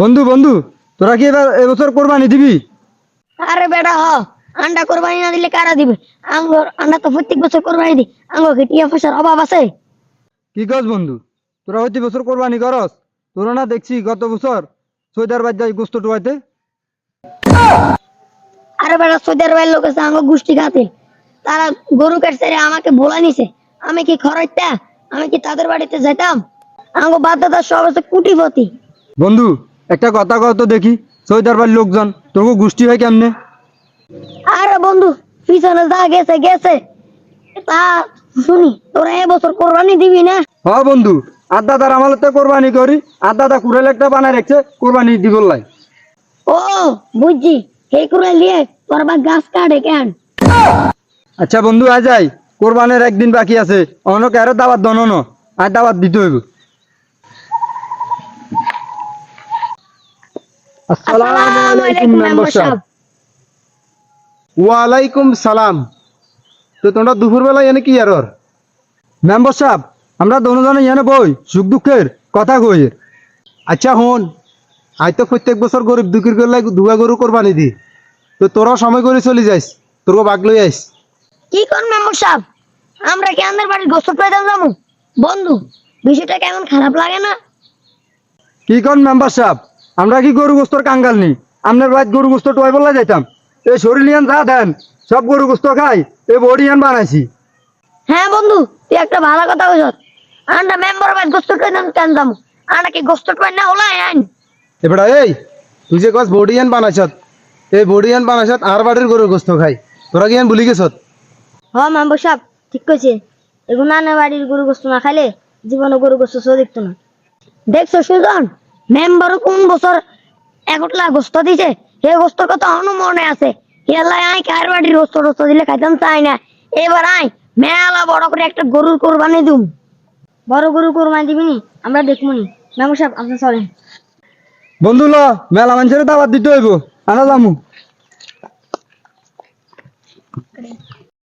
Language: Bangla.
বন্ধু বন্ধু তোরা কি এবার এবছর কোরবানি দিবি? আরে বেটা হ আন্ডা কোরবানি না দিলে কারা দিবে? আঙ্গুর আন্ডা তো প্রত্যেক বছর কোরবানি দি আঙ্গুর কি টিয়া পয়সার অভাব আছে? কি কস বন্ধু তোরা হইতে বছর কোরবানি করস। তোরা না দেখছি গত বছর সৈদার বাদ যাই গোস্ত টোয়াইতে। আরে বেটা সৌদের বাইরের লোক আছে আঙ্গুর গোষ্ঠী খাতিল তারা গরু কাটছে আমাকে ভোলা নিছে। আমি কি খরচটা আমি কি তাদের বাড়িতে যেতাম আঙ্গো বাদ দাদা সব আছে কুটিপতি। বন্ধু একটা কথা কত দেখি সৈদার বাড়ির লোকজন তোকে গোষ্ঠী হয় কেমনে? আরে বন্ধু পিছনে যা গেছে গেছে। তা শুনি তোরা এবছর কোরবানি দিবি না? হ বন্ধু আর দাদার আমালতে কোরবানি করি আর দাদা কুড়াল একটা বানায় রাখছে কোরবানি দিব লাই। ও বুঝছি এই করে নিয়ে তোর বা গাছ কাটে কেন? আচ্ছা বন্ধু আজ যাই কোরবানের একদিন বাকি আছে অন্য কারও দাবাত দনন আর দাবাত দিতে হইব। আলাইকুম মেম্বার সাহেব। ওয়ালাইকুম সালাম। তো তোমরা দুপুরবেলা এনে কি আর মেম্বার সাহেব আমরা দোনোজনে এনে বই সুখ দুঃখের কথা কই। আচ্ছা হন আই তো প্রত্যেক বছর গরিব দুঃখীর করলে দুয়া গরু কোরবানি দি। তো তোরাও সময় করে চলে যাইস তোরও বাঘ লই আইস। কি কর মেম্বার সাহেব? আমরা কি আমাদের বাড়ির গোসল পেতাম যাব বন্ধু বিষয়টা কেমন খারাপ লাগে না? কি কোন মেম্বার সাহেব? আমরা কি গরু গোস্তর কাঙ্গাল নি আপনার বাড়ি গরু গোস্ত টোয়াই বলা যাইতাম। এই শরীর নিয়ান যা দেন সব গরু গোস্ত খাই এই বডি ইয়ান বানাইছি। হ্যাঁ বন্ধু তুই একটা ভালো কথা কইছ আমরা মেম্বার বাড়ির গোসল পেতাম কেন যাব আমরা কি গোসল পাই না ওলাই আইন। এবার এই তুই যে গছ বডিয়ান বানাইছত এই বডি বডিয়ান বানাইছত আর বাড়ির গরুর গোস্ত খাই। তোরা কি ইয়ান ভুলি গেছত? হ মেম্বার সাহেব ঠিক কইছে। এগুলো না বাড়ির গরু গোস্ত না খাইলে জীবনে গরু গোস্ত দেখতো না। দেখছ সুজন? মেম্বার কোন বছর একটলা গোস্ত দিছে? সেই গোস্তর কথা অন্য মনে আছে। এলাই আই কার বাড়ির গোস্ত টোস্ত দিলে খাইতাম, চাই না এবার আই, মেলা বড় করে একটা গরুর কোরবানি দিম। বড় গরু কোরবানি দিবি নি? আমরা দেখবনি মেম্বার সাহেব, আপনি চলেন। বন্ধু ল, মেলা মানুষের দাবাত দিতে হইব। আনা যামু।